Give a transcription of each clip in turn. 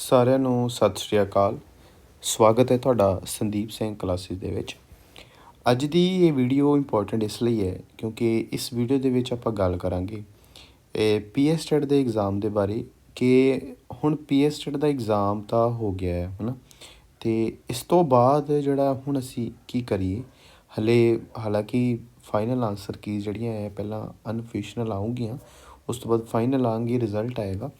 ਸਾਰਿਆਂ ਨੂੰ ਸਤਿ ਸ਼੍ਰੀ ਅਕਾਲ। ਸਵਾਗਤ ਹੈ ਤੁਹਾਡਾ ਸੰਦੀਪ ਸਿੰਘ ਕਲਾਸਿਸ ਦੇ ਵਿੱਚ। ਅੱਜ ਦੀ ਇਹ ਵੀਡੀਓ ਇੰਪੋਰਟੈਂਟ ਇਸ ਲਈ ਹੈ ਕਿਉਂਕਿ ਇਸ ਵੀਡੀਓ ਦੇ ਵਿੱਚ ਆਪਾਂ ਗੱਲ ਕਰਾਂਗੇ। ਇਹ ਪੀਐਸ ਟੈਟ ਦੇ ਐਗਜ਼ਾਮ ਦੇ ਬਾਰੇ ਕਿ ਹੁਣ ਪੀਐਸ ਟੈਟ ਦਾ ਐਗਜ਼ਾਮ ਤਾਂ ਹੋ ਗਿਆ ਹੈ, ਹਨਾ? ਤੇ ਇਸ ਤੋਂ ਬਾਅਦ ਜਿਹੜਾ ਹੁਣ ਅਸੀਂ ਕੀ ਕਰੀਏ? ਹਲੇ ਹਾਲਾਂਕਿ ਫਾਈਨਲ ਆਨਸਰ ਕੀ ਜਿਹੜੀਆਂ ਹੈ, ਪਹਿਲਾਂ ਅਨਫੀਸ਼ਨਲ ਆਉਂਗੀਆਂ ਉਸ ਤੋਂ ਬਾਅਦ ਫਾਈਨਲ ਆਣਗੇ ਰਿਜ਼ਲਟ ਆਏਗਾ।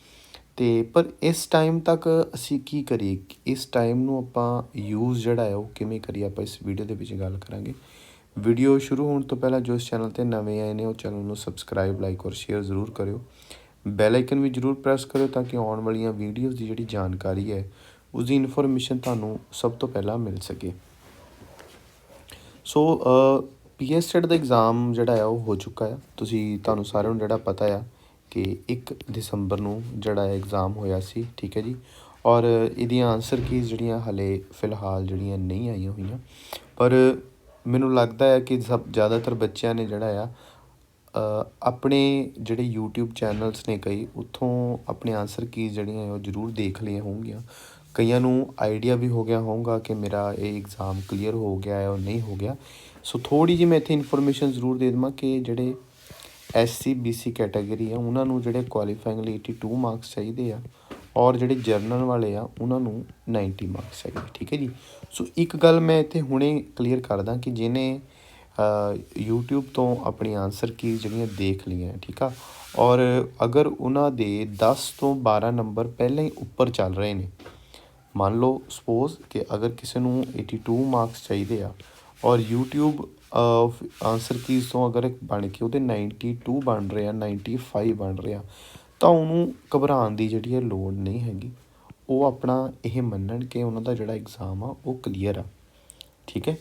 ਅਤੇ ਪਰ ਇਸ ਟਾਈਮ ਤੱਕ ਅਸੀਂ ਕੀ ਕਰੀਏ? ਇਸ ਟਾਈਮ ਨੂੰ ਆਪਾਂ ਯੂਜ਼ ਜਿਹੜਾ ਹੈ ਉਹ ਕਿਵੇਂ ਕਰੀਏ? ਆਪਾਂ ਇਸ ਵੀਡੀਓ ਦੇ ਵਿੱਚ ਗੱਲ ਕਰਾਂਗੇ। ਵੀਡੀਓ ਸ਼ੁਰੂ ਹੋਣ ਤੋਂ ਪਹਿਲਾਂ ਜੋ ਇਸ ਚੈਨਲ ਤੇ ਨਵੇਂ ਆਏ ਨੇ, ਉਹ ਚੈਨਲ ਨੂੰ ਸਬਸਕ੍ਰਾਈਬ ਲਾਈਕ ਔਰ ਸ਼ੇਅਰ ਜ਼ਰੂਰ ਕਰਿਓ। ਬੈਲ ਆਈਕਨ ਵੀ ਜ਼ਰੂਰ ਪ੍ਰੈਸ ਕਰਿਓ ਤਾਂ ਕਿ ਆਉਣ ਵਾਲੀਆਂ ਵੀਡੀਓਜ਼ ਦੀ ਜਿਹੜੀ ਜਾਣਕਾਰੀ ਹੈ ਉਸ ਦੀ ਇਨਫੋਰਮੇਸ਼ਨ ਤੁਹਾਨੂੰ ਸਭ ਤੋਂ ਪਹਿਲਾਂ ਮਿਲ ਸਕੇ। ਸੋ ਪੀਐਸਟੈਟ ਦਾ ਐਗਜ਼ਾਮ ਜਿਹੜਾ ਹੈ ਉਹ ਹੋ ਚੁੱਕਾ ਹੈ। ਤੁਸੀਂ, ਤੁਹਾਨੂੰ ਸਾਰਿਆਂ ਨੂੰ ਜਿਹੜਾ ਪਤਾ ਆ ਕਿ ਇੱਕ ਦਸੰਬਰ ਨੂੰ ਜਿਹੜਾ ਐਗਜ਼ਾਮ ਹੋਇਆ ਸੀ, ਠੀਕ ਹੈ ਜੀ। ਔਰ ਇਹਦੀਆਂ ਆਨਸਰ ਕੀਜ਼ ਜਿਹੜੀਆਂ ਹਲੇ ਫਿਲਹਾਲ ਜਿਹੜੀਆਂ ਨਹੀਂ ਆਈਆਂ ਹੋਈਆਂ। ਪਰ ਮੈਨੂੰ ਲੱਗਦਾ ਹੈ ਕਿ ਸਭ ਜ਼ਿਆਦਾਤਰ ਬੱਚਿਆਂ ਨੇ ਜਿਹੜਾ ਆ ਆਪਣੇ ਜਿਹੜੇ YouTube ਚੈਨਲਸ ਨੇ ਕਈ, ਉੱਥੋਂ ਆਪਣੇ ਆਨਸਰ ਕੀਜ਼ ਜਿਹੜੀਆਂ ਉਹ ਜ਼ਰੂਰ ਦੇਖ ਲਈਆਂ ਹੋਣਗੀਆਂ। ਕਈਆਂ ਨੂੰ ਆਈਡੀਆ ਵੀ ਹੋ ਗਿਆ ਹੋਊਗਾ ਕਿ ਮੇਰਾ ਇਹ ਐਗਜ਼ਾਮ ਕਲੀਅਰ ਹੋ ਗਿਆ ਹੈ ਔਰ ਨਹੀਂ ਹੋ ਗਿਆ। ਸੋ ਥੋੜੀ ਜਿਹੀ ਮੈਂ ਇੱਥੇ ਇਨਫੋਰਮੇਸ਼ਨ ਜ਼ਰੂਰ ਦੇ ਦੇਵਾਂ ਕਿ ਜਿਹੜੇ ਐਸਸੀ ਬੀਸੀ ਕੈਟਾਗਰੀ ਆ ਉਹਨਾਂ ਨੂੰ ਜਿਹੜੇ ਕੁਆਲੀਫਾਈਂਗ ਲਈ 82 ਮਾਰਕਸ ਚਾਹੀਦੇ ਆ ਔਰ ਜਿਹੜੇ ਜਰਨਲ ਵਾਲੇ ਆ ਉਹਨਾਂ ਨੂੰ 90 ਮਾਰਕਸ ਚਾਹੀਦੇ ਠੀਕ ਹੈ ਜੀ? ਸੋ ਇੱਕ ਗੱਲ ਮੈਂ ਇੱਥੇ ਹੁਣੇ ਕਲੀਅਰ ਕਰਦਾ ਕਿ ਜਿਹਨੇ ਅ, YouTube ਤੋਂ ਆਪਣੀ ਆਨਸਰ ਕੀ ਜਿਹੜੀਆਂ ਦੇਖ ਲਈਆਂ ਠੀਕ ਆ? ਔਰ ਅਗਰ ਉਹਨਾਂ ਦੇ 10 ਤੋਂ 12 ਨੰਬਰ ਪਹਿਲਾਂ ਹੀ ਉੱਪਰ ਚੱਲ ਰਹੇ ਨੇ ਮੰਨ ਲਓ ਸਪੋਜ਼ ਕਿ ਅਗਰ ਕਿਸੇ ਨੂੰ 82 ਮਾਰਕਸ ਚਾਹੀਦੇ ਆ ਔਰ ਯੂਟਿਊਬ ਆਂਸਰ ਕੀਜ਼ ਤੋਂ ਅਗਰ ਬਣ ਕੇ ਉਹਦੇ 92 ਬਣ ਰਹੇ ਰਿਹਾ 95 ਬਣ ਰਿਹਾ ਤਾਂ ਉਹਨੂੰ ਘਬਰਾਉਣ ਦੀ ਜਿਹੜੀ ਹੈ ਲੋੜ ਨਹੀਂ ਹੈਗੀ। ਉਹ ਆਪਣਾ ਇਹ ਮੰਨਣ ਕਿ ਉਹਨਾਂ ਦਾ ਜਿਹੜਾ ਐਗਜ਼ਾਮ ਆ, ਉਹ ਕਲੀਅਰ ਆ। ਠੀਕ ਹੈ?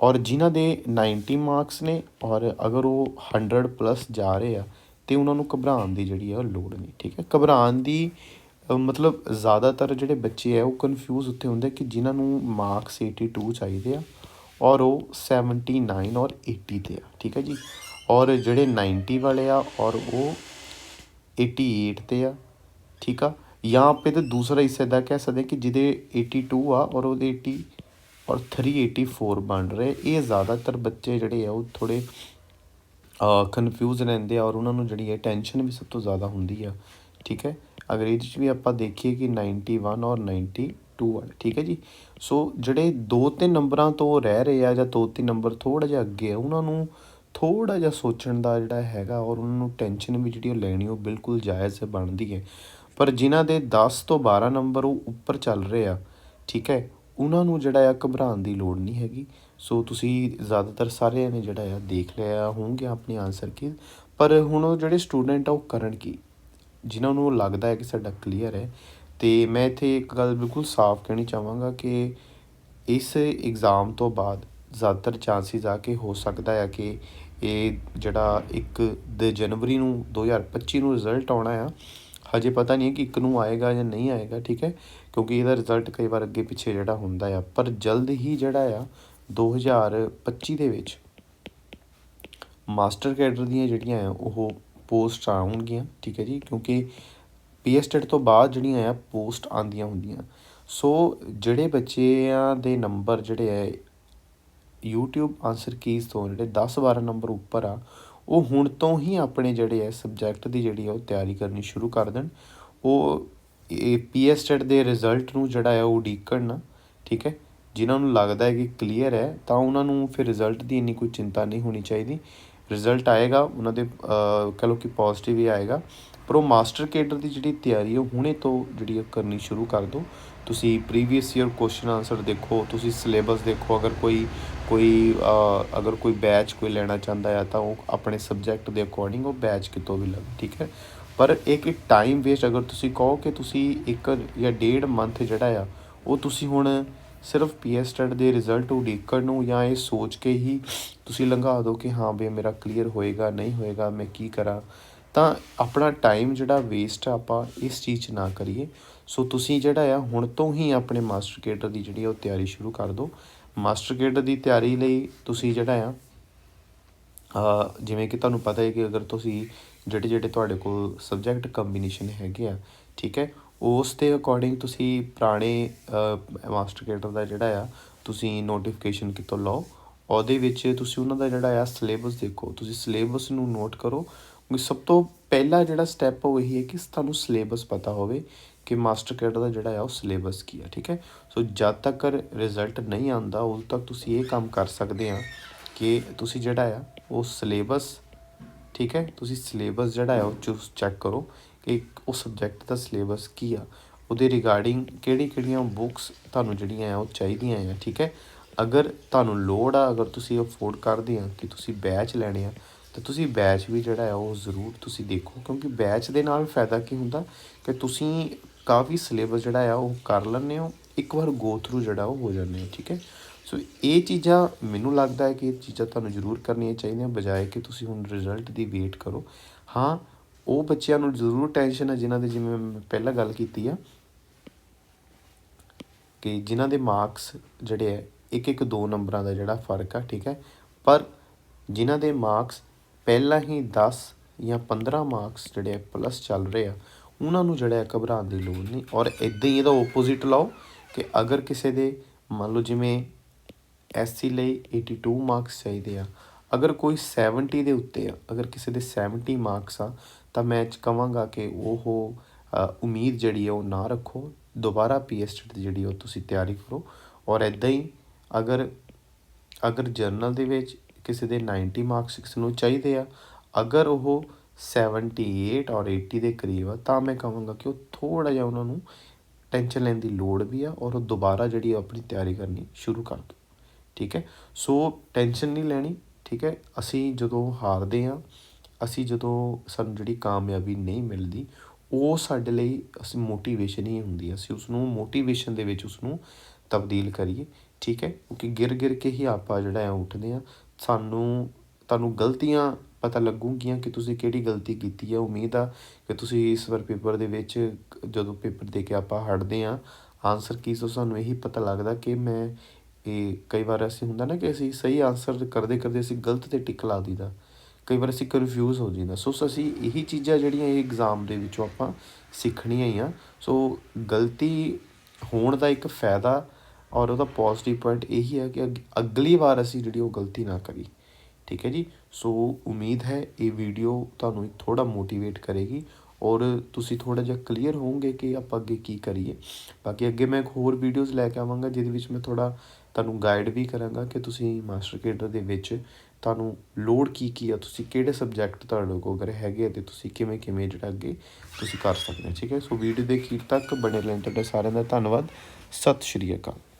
ਔਰ ਜਿਨ੍ਹਾਂ ਦੇ 90 ਮਾਰਕਸ ਨੇ, ਔਰ ਅਗਰ ਉਹ 100 ਪਲੱਸ ਜਾ ਰਹੇ ਆ, ਤੇ ਉਹਨਾਂ ਨੂੰ ਘਬਰਾਉਣ ਦੀ ਜਿਹੜੀ ਹੈ ਉਹ ਲੋੜ ਨਹੀਂ। ਠੀਕ ਹੈ? ਘਬਰਾਉਣ ਦੀ ਮਤਲਬ ਜ਼ਿਆਦਾਤਰ ਜਿਹੜੇ ਬੱਚੇ ਆ, ਉਹ ਕਨਫਿਊਜ਼ ਉੱਥੇ ਹੁੰਦੇ ਕਿ ਜਿਨ੍ਹਾਂ ਨੂੰ ਮਾਰਕਸ 82 ਚਾਹੀਦੇ ਆ ਔਰ ਉਹ 79 ਔਰ 80 ਤੇ ਆ, ਠੀਕ ਹੈ ਜੀ? ਔਰ ਜਿਹੜੇ 90 ਵਾਲੇ ਆ, ਔਰ ਉਹ 88 ਤੇ ਆ, ਠੀਕ ਆ? ਜਾਂ ਆਪੇ ਤੇ ਦੂਸਰਾ ਹਿੱਸਾ ਦਾ ਕਹਿ ਸਕਦੇ ਕਿ ਜਿਹਦੇ 82 ਆ ਔਰ ਉਹਦੇ 80 ਔਰ 384 ਬਣ ਰਹੇ, ਇਹ ਜ਼ਿਆਦਾਤਰ ਬੱਚੇ ਜਿਹੜੇ ਆ, ਉਹ ਥੋੜੇ ਕਨਫਿਊਜ਼ ਰਹਿੰਦੇ ਆ ਔਰ ਉਹਨਾਂ ਨੂੰ ਜਿਹੜੀ ਹੈ ਟੈਨਸ਼ਨ ਵੀ ਸਭ ਤੋਂ ਜ਼ਿਆਦਾ ਹੁੰਦੀ ਆ, ਠੀਕ ਹੈ? ਅਗਰ ਇਹਦੇ ਵਿੱਚ ਵੀ ਆਪਾਂ ਦੇਖੀਏ ਕਿ 91 ਔਰ 92 ਵਾਲੇ ਠੀਕ ਹੈ ਜੀ? ਸੋ ਜਿਹੜੇ 2-3 ਨੰਬਰਾਂ ਤੋਂ ਰਹਿ ਰਹੇ ਆ ਜਾਂ 2-3 ਨੰਬਰ ਥੋੜਾ ਜਿਹਾ ਅੱਗੇ ਆ, ਉਹਨਾਂ ਨੂੰ ਥੋੜਾ ਜਿਹਾ ਸੋਚਣ ਦਾ ਜਿਹੜਾ ਹੈਗਾ ਔਰ ਉਹਨਾਂ ਨੂੰ ਟੈਨਸ਼ਨ ਵੀ ਜਿਹੜੀ ਉਹ ਲੈਣੀ, ਉਹ ਬਿਲਕੁਲ ਜਾਇਜ਼ ਬਣਦੀ ਹੈ। ਪਰ ਜਿਨ੍ਹਾਂ ਦੇ 10 ਤੋਂ 12 ਨੰਬਰ ਉਹ ਉੱਪਰ ਚੱਲ ਰਹੇ ਆ, ਠੀਕ ਹੈ, ਉਹਨਾਂ ਨੂੰ ਜਿਹੜਾ ਆ ਘਬਰਾਉਣ ਦੀ ਲੋੜ ਨਹੀਂ ਹੈਗੀ। ਸੋ ਤੁਸੀਂ ਜ਼ਿਆਦਾਤਰ ਸਾਰਿਆਂ ਨੇ ਜਿਹੜਾ ਆ ਦੇਖ ਲਿਆ ਹੋਣਗੇ ਆਪਣੇ ਆਨਸਰ ਕੀ। ਪਰ ਹੁਣ ਉਹ ਜਿਹੜੇ ਸਟੂਡੈਂਟ ਆ, ਉਹ ਕਰਨ ਕੀ? ਜਿਨ੍ਹਾਂ ਨੂੰ ਲੱਗਦਾ ਹੈ ਕਿ ਸਾਡਾ ਕਲੀਅਰ ਹੈ ਅਤੇ ਮੈਂ ਇੱਥੇ ਇੱਕ ਗੱਲ ਬਿਲਕੁਲ ਸਾਫ਼ ਕਹਿਣੀ ਚਾਹਾਂਗਾ ਕਿ ਇਸ ਇਗਜ਼ਾਮ ਤੋਂ ਬਾਅਦ ਜ਼ਿਆਦਾਤਰ ਚਾਂਸਿਸ ਆ ਕਿ ਹੋ ਸਕਦਾ ਆ ਕਿ ਇਹ ਜਿਹੜਾ ਇੱਕ ਦੇ ਜਨਵਰੀ ਨੂੰ 2025 ਨੂੰ ਰਿਜ਼ਲਟ ਆਉਣਾ ਆ, ਹਜੇ ਪਤਾ ਨਹੀਂ ਹੈ ਕਿ ਇੱਕ ਨੂੰ ਆਏਗਾ ਜਾਂ ਨਹੀਂ ਆਏਗਾ, ਠੀਕ ਹੈ? ਕਿਉਂਕਿ ਇਹਦਾ ਰਿਜ਼ਲਟ ਕਈ ਵਾਰ ਅੱਗੇ ਪਿੱਛੇ ਜਿਹੜਾ ਹੁੰਦਾ ਆ। ਪਰ ਜਲਦ ਹੀ ਜਿਹੜਾ ਆ 2025 ਦੇ ਵਿੱਚ ਮਾਸਟਰ ਕੈਡਰ ਦੀਆਂ ਜਿਹੜੀਆਂ ਆ, ਉਹ ਪੋਸਟ ਆਉਣਗੀਆਂ, ਠੀਕ ਹੈ ਜੀ? ਕਿਉਂਕਿ ਪੀਐਸਟੈਟ ਤੋਂ ਬਾਅਦ ਜਿਹੜੀਆਂ ਆ ਪੋਸਟ ਆਉਂਦੀਆਂ ਹੁੰਦੀਆਂ। ਸੋ ਜਿਹੜੇ ਬੱਚਿਆਂ ਦੇ ਨੰਬਰ ਜਿਹੜੇ ਹੈ YouTube ਆਨਸਰ ਕੀਜ਼ ਤੋਂ ਜਿਹੜੇ 10 12 ਨੰਬਰ ਉੱਪਰ ਆ ਉਹ ਹੁਣ ਤੋਂ ਹੀ ਆਪਣੇ ਜਿਹੜੇ ਹੈ ਸਬਜੈਕਟ ਦੀ ਜਿਹੜੀ ਆ ਉਹ ਤਿਆਰੀ ਕਰਨੀ ਸ਼ੁਰੂ ਕਰ ਦੇਣ। ਉਹ ਇਹ ਪੀਐਸਟੈਟ ਦੇ ਰਿਜ਼ਲਟ ਨੂੰ ਜਿਹੜਾ ਆ ਉਹ ਉਡੀਕਣ ਠੀਕ ਹੈ? ਜਿਨ੍ਹਾਂ ਨੂੰ ਲੱਗਦਾ ਹੈ ਕਿ ਕਲੀਅਰ ਹੈ ਤਾਂ ਉਹਨਾਂ ਨੂੰ ਫਿਰ ਰਿਜ਼ਲਟ ਦੀ ਇੰਨੀ ਕੋਈ ਚਿੰਤਾ ਨਹੀਂ ਹੋਣੀ ਚਾਹੀਦੀ। ਰਿਜ਼ਲਟ ਆਏਗਾ ਉਹਨਾਂ ਦੇ ਅਹ, ਕਹ ਲਓ ਕਿ ਪੋਜ਼ਿਟਿਵ ਹੀ ਆਏਗਾ। ਪਰ ਉਹ ਮਾਸਟਰ ਕੇਡਰ ਦੀ ਜਿਹੜੀ ਤਿਆਰੀ ਉਹ ਹੁਣੇ ਤੋਂ ਜਿਹੜੀ ਉਹ ਕਰਨੀ ਸ਼ੁਰੂ ਕਰ ਦਿਓ। ਤੁਸੀਂ ਪ੍ਰੀਵੀਅਸ ਈਅਰ ਕੁਐਸਚਨ ਆਨਸਰ ਦੇਖੋ, ਤੁਸੀਂ ਸਿਲੇਬਸ ਦੇਖੋ, ਅਗਰ ਕੋਈ ਕੋਈ ਅਗਰ ਕੋਈ ਬੈਚ ਕੋਈ ਲੈਣਾ ਚਾਹੁੰਦਾ ਹੈ, ਤਾਂ ਉਹ ਆਪਣੇ ਸਬਜੈਕਟ ਦੇ ਅਕੋਰਡਿੰਗ ਉਹ ਬੈਚ ਕਿਤੋਂ ਵੀ ਲਵੇ, ਠੀਕ ਹੈ? ਪਰ ਇੱਕ ਟਾਈਮ ਵੇਸਟ ਅਗਰ ਤੁਸੀਂ ਕਹੋ ਕਿ ਤੁਸੀਂ ਇੱਕ ਜਾਂ ਡੇਢ ਮੰਥ ਜਿਹੜਾ ਆ, ਉਹ ਤੁਸੀਂ ਹੁਣ ਸਿਰਫ ਪੀਐਸਟੈਟ ਦੇ ਰਿਜ਼ਲਟ ਉਡੀਕਣ ਨੂੰ ਜਾਂ ਇਹ ਸੋਚ ਕੇ ਹੀ ਤੁਸੀਂ ਲੰਘਾ ਦਿਓ ਕਿ ਹਾਂ ਵੀ ਮੇਰਾ ਕਲੀਅਰ ਹੋਏਗਾ, ਨਹੀਂ ਹੋਏਗਾ, ਮੈਂ ਕੀ ਕਰਾਂ। ਤਾਂ ਆਪਣਾ ਟਾਈਮ ਜਿਹੜਾ ਵੇਸਟ ਆਪਾਂ ਇਸ ਚੀਜ਼ 'ਚ ਨਾ ਕਰੀਏ। ਸੋ ਤੁਸੀਂ ਜਿਹੜਾ ਆ, ਹੁਣ ਤੋਂ ਹੀ ਆਪਣੇ ਮਾਸਟਰ ਕੇਡਰ ਦੀ ਜਿਹੜੀ ਆ ਉਹ ਤਿਆਰੀ ਸ਼ੁਰੂ ਕਰ ਦਿਓ। ਮਾਸਟਰ ਕੇਡਰ ਦੀ ਤਿਆਰੀ ਲਈ ਤੁਸੀਂ ਜਿਹੜਾ ਆ ਜਿਵੇਂ ਕਿ ਤੁਹਾਨੂੰ ਪਤਾ ਹੈ ਕਿ ਅਗਰ ਤੁਸੀਂ ਜਿਹੜੇ ਜਿਹੜੇ ਤੁਹਾਡੇ ਕੋਲ ਸਬਜੈਕਟ ਕੰਬੀਨੇਸ਼ਨ ਹੈਗੇ ਆ, ਠੀਕ ਹੈ, ਉਸ ਦੇ ਅਕੋਰਡਿੰਗ ਤੁਸੀਂ ਪੁਰਾਣੇ ਮਾਸਟਰ ਕੇਡਰ ਦਾ ਜਿਹੜਾ ਆ, ਤੁਸੀਂ ਨੋਟੀਫਿਕੇਸ਼ਨ ਕਿਤੋਂ ਲਓ। ਉਹਦੇ ਵਿੱਚ ਤੁਸੀਂ ਉਹਨਾਂ ਦਾ ਜਿਹੜਾ ਆ ਸਿਲੇਬਸ ਦੇਖੋ। ਤੁਸੀਂ ਸਿਲੇਬਸ ਨੂੰ ਨੋਟ ਕਰੋ। ਸਭ ਤੋਂ ਪਹਿਲਾ ਜਿਹੜਾ ਸਟੈਪ ਉਹ ਇਹੀ ਹੈ ਕਿ ਤੁਹਾਨੂੰ ਸਿਲੇਬਸ ਪਤਾ ਹੋਵੇ ਕਿ ਮਾਸਟਰ ਕੇਡਰ ਦਾ ਜਿਹੜਾ ਆ ਉਹ ਸਿਲੇਬਸ ਕੀ ਆ, ਠੀਕ ਹੈ? ਸੋ ਜਦ ਤੱਕ ਰਿਜ਼ਲਟ ਨਹੀਂ ਆਉਂਦਾ, ਉਦੋਂ ਤੱਕ ਤੁਸੀਂ ਇਹ ਕੰਮ ਕਰ ਸਕਦੇ ਆ ਕਿ ਤੁਸੀਂ ਜਿਹੜਾ ਆ ਉਹ ਸਿਲੇਬਸ ਠੀਕ ਹੈ? ਤੁਸੀਂ ਸਿਲੇਬਸ ਜਿਹੜਾ ਆ ਉਹ ਚੂਸ ਚੈੱਕ ਕਰੋ ਕਿ ਉਹ ਸਬਜੈਕਟ ਦਾ ਸਿਲੇਬਸ ਕੀ ਆ। ਉਹਦੇ ਰਿਗਾਰਡਿੰਗ ਕਿਹੜੀ ਕਿਹੜੀਆਂ ਬੁੱਕਸ ਤੁਹਾਨੂੰ ਜਿਹੜੀਆਂ ਆ ਉਹ ਚਾਹੀਦੀਆਂ ਆ, ਠੀਕ ਹੈ? ਅਗਰ ਤੁਹਾਨੂੰ ਲੋੜ ਆ, ਅਗਰ ਤੁਸੀਂ ਅਫੋਰਡ ਕਰਦੇ ਆ ਕਿ ਤੁਸੀਂ ਬੈਚ ਲੈਣੇ ਆ ਤਾਂ ਤੁਸੀਂ ਬੈਚ ਵੀ ਜਿਹੜਾ ਆ ਉਹ ਜ਼ਰੂਰ ਤੁਸੀਂ ਦੇਖੋ, ਕਿਉਂਕਿ ਬੈਚ ਦੇ ਨਾਲ ਫਾਇਦਾ ਕੀ ਹੁੰਦਾ ਕਿ ਤੁਸੀਂ ਕਾਫੀ ਸਿਲੇਬਸ ਜਿਹੜਾ ਆ ਉਹ ਕਰ ਲੈਂਦੇ ਹੋ, ਇੱਕ ਵਾਰ ਗੋ ਥਰੂ ਜਿਹੜਾ ਉਹ ਹੋ ਜਾਂਦੇ ਹੋ, ਠੀਕ ਹੈ? ਸੋ ਇਹ ਚੀਜ਼ਾਂ ਮੈਨੂੰ ਲੱਗਦਾ ਹੈ ਕਿ ਇਹ ਚੀਜ਼ਾਂ ਤੁਹਾਨੂੰ ਜ਼ਰੂਰ ਕਰਨੀਆਂ ਚਾਹੀਦੀਆਂ, ਬਜਾਏ ਕਿ ਤੁਸੀਂ ਹੁਣ ਰਿਜ਼ਲਟ ਦੀ ਵੇਟ ਕਰੋ। ਹਾਂ, ਉਹ ਬੱਚਿਆਂ ਨੂੰ ਜ਼ਰੂਰ ਟੈਨਸ਼ਨ ਹੈ, ਜਿਨ੍ਹਾਂ ਦੇ ਜਿਵੇਂ ਮੈਂ ਪਹਿਲਾਂ ਗੱਲ ਕੀਤੀ ਆ, ਕਿ ਜਿਨ੍ਹਾਂ ਦੇ ਮਾਰਕਸ ਜਿਹੜੇ ਹੈ ਇੱਕ ਇੱਕ ਦੋ ਨੰਬਰਾਂ ਦਾ ਜਿਹੜਾ ਫ਼ਰਕ ਆ, ਠੀਕ ਹੈ? ਪਰ ਜਿਨ੍ਹਾਂ ਦੇ ਮਾਰਕਸ ਪਹਿਲਾਂ ਹੀ 10 ਜਾਂ 15 ਮਾਰਕਸ ਜਿਹੜੇ ਪਲੱਸ ਚੱਲ ਰਹੇ ਆ, ਉਹਨਾਂ ਨੂੰ ਜਿਹੜਾ ਹੈ ਘਬਰਾਉਣ ਦੀ ਲੋੜ ਨਹੀਂ। ਔਰ ਇਦਾਂ ਹੀ ਇਹਦਾ ਆਪੋਜ਼ਿਟ ਲਾਓ ਕਿ ਅਗਰ ਕਿਸੇ ਦੇ ਮੰਨ ਲਓ ਜਿਵੇਂ ਐਸਸੀ ਲਈ 82 ਮਾਰਕਸ ਚਾਹੀਦੇ ਆ, ਅਗਰ ਕੋਈ 70 ਦੇ ਉੱਤੇ ਆ, ਅਗਰ ਕਿਸੇ ਦੇ 70 ਮਾਰਕਸ ਆ, ਤਾਂ ਮੈਂ ਚ ਕਵਾਂਗਾ ਕਿ ਉਹ ਉਮੀਦ ਜਿਹੜੀ ਹੈ ਉਹ ਨਾ ਰੱਖੋ। ਦੁਬਾਰਾ ਪੀਐਸਟੀ ਦੀ ਜਿਹੜੀ ਉਹ ਤੁਸੀਂ ਤਿਆਰੀ ਕਰੋ। ਔਰ ਇਦਾਂ ਹੀ ਅਗਰ ਅਗਰ ਜਰਨਲ ਦੇ ਵਿੱਚ ਕਿਸੇ ਦੇ 90 ਮਾਰਕਸ ਕਿਸੇ ਨੂੰ ਚਾਹੀਦੇ ਆ। ਅਗਰ ਉਹ 78 ਔਰ 80 ਦੇ ਕਰੀਬ ਆ, ਤਾਂ ਮੈਂ ਕਹਾਂਗਾ ਕਿ ਉਹ ਥੋੜਾ ਜਿਹਾ ਉਹਨਾਂ ਨੂੰ ਟੈਨਸ਼ਨ ਲੈਣ ਦੀ ਲੋੜ ਵੀ ਆ ਔਰ ਉਹ ਦੁਬਾਰਾ ਜਿਹੜੀ ਆ ਆਪਣੀ ਤਿਆਰੀ ਕਰਨੀ ਸ਼ੁਰੂ ਕਰ ਦਿਓ। ਠੀਕ ਹੈ? ਸੋ ਟੈਨਸ਼ਨ ਨਹੀਂ ਲੈਣੀ, ਠੀਕ ਹੈ? ਅਸੀਂ ਜਦੋਂ ਹਾਰਦੇ ਆ ਅਸੀਂ ਜਦੋਂ ਸਾਨੂੰ ਜਿਹੜੀ ਕਾਮਯਾਬੀ ਨਹੀਂ ਮਿਲਦੀ, ਉਹ ਸਾਡੇ ਲਈ ਅਸੀਂ ਮੋਟੀਵੇਸ਼ਨ ਹੀ ਹੁੰਦੀ ਹੈ ਅਸੀਂ ਉਸ ਨੂੰ ਮੋਟੀਵੇਸ਼ਨ ਦੇ ਵਿੱਚ ਉਸ ਨੂੰ ਤਬਦੀਲ ਕਰੀਏ। ਠੀਕ ਹੈ? ਕਿਉਂਕਿ ਗਿਰ ਗਿਰ ਕੇ ਹੀ ਆਪਾਂ ਜਿਹੜਾ ਹੈ ਉੱਠਦੇ ਆ ਸਾਨੂੰ, ਤੁਹਾਨੂੰ ਗਲਤੀਆਂ ਪਤਾ ਲੱਗੂਗੀਆਂ ਕਿ ਤੁਸੀਂ ਕਿਹੜੀ ਗਲਤੀ ਕੀਤੀ ਹੈ ਉਮੀਦ ਆ ਕਿ ਤੁਸੀਂ ਇਸ ਵਾਰ ਪੇਪਰ ਦੇ ਵਿੱਚ, ਜਦੋਂ ਪੇਪਰ ਦੇ ਕੇ ਆਪਾਂ ਹਟਦੇ ਹਾਂ ਆਨਸਰ ਕੀ ਸੋ ਸਾਨੂੰ ਇਹੀ ਪਤਾ ਲੱਗਦਾ ਕਿ ਮੈਂ, ਇਹ ਕਈ ਵਾਰ ਅਸੀਂ ਹੁੰਦਾ ਨਾ ਕਿ ਅਸੀਂ ਸਹੀ ਆਨਸਰ ਕਰਦੇ ਕਰਦੇ ਅਸੀਂ ਗਲਤ ਤੇ ਟਿਕ ਲਾ ਦਈਦਾ। ਕਈ ਵਾਰ ਅਸੀਂ ਕਨਫਿਊਜ਼ ਹੋ ਜਾਂਦਾ ਸੋ ਅਸੀਂ ਇਹੀ ਚੀਜ਼ਾਂ ਜਿਹੜੀਆਂ ਇਹ ਐਗਜ਼ਾਮ ਦੇ ਵਿੱਚੋਂ ਆਪਾਂ ਸਿੱਖਣੀਆਂ ਹੀ ਆ। ਸੋ ਗਲਤੀ ਹੋਣ ਦਾ ਇੱਕ ਫਾਇਦਾ ਔਰ ਉਹਦਾ ਪੋਜ਼ਿਟਿਵ ਪੁਆਇੰਟ ਇਹੀ ਹੈ ਕਿ ਅਗ- ਅਗਲੀ ਵਾਰ ਅਸੀਂ ਜਿਹੜੀ ਉਹ ਗਲਤੀ ਨਾ ਕਰੀ ਠੀਕ ਹੈ ਜੀ? ਸੋ ਉਮੀਦ ਹੈ ਇਹ ਵੀਡੀਓ ਤੁਹਾਨੂੰ ਥੋੜਾ ਮੋਟੀਵੇਟ ਕਰੇਗੀ ਔਰ ਤੁਸੀਂ ਥੋੜਾ ਜਿਹਾ ਕਲੀਅਰ ਹੋਵੋਗੇ ਕਿ ਆਪਾਂ ਅੱਗੇ ਕੀ ਕਰੀਏ। ਬਾਕੀ ਅੱਗੇ ਮੈਂ ਇੱਕ ਹੋਰ ਵੀਡੀਓਜ਼ ਲੈ ਕੇ ਆਵਾਂਗਾ ਜਿਹਦੇ ਵਿੱਚ ਮੈਂ ਥੋੜਾ ਤੁਹਾਨੂੰ ਗਾਈਡ ਵੀ ਕਰਾਂਗਾ ਕਿ ਤੁਸੀਂ ਮਾਸਟਰ ਕੇਡਰ ਦੇ ਵਿੱਚ ਤੁਹਾਨੂੰ ਲੋਡ ਕੀ ਕੀ ਆ, ਤੁਸੀਂ ਕਿਹੜੇ ਸਬਜੈਕਟ ਤੁਹਾਡੇ ਕੋਲ ਅਗਰ ਹੈਗੇ ਆ ਤੇ ਤੁਸੀਂ ਕਿਵੇਂ ਕਿਵੇਂ ਜਿਹੜਾ ਅੱਗੇ ਤੁਸੀਂ ਕਰ ਸਕਦੇ ਹੋ। ਠੀਕ ਹੈ? ਸੋ ਵੀਡੀਓ ਦੇ ਅਖੀਰ ਤੱਕ ਬਣੇ ਰਹਿਣ ਤੁਹਾਡੇ ਸਾਰਿਆਂ ਦਾ ਧੰਨਵਾਦ। ਸਤਿ ਸ਼੍ਰੀ ਅਕਾਲ।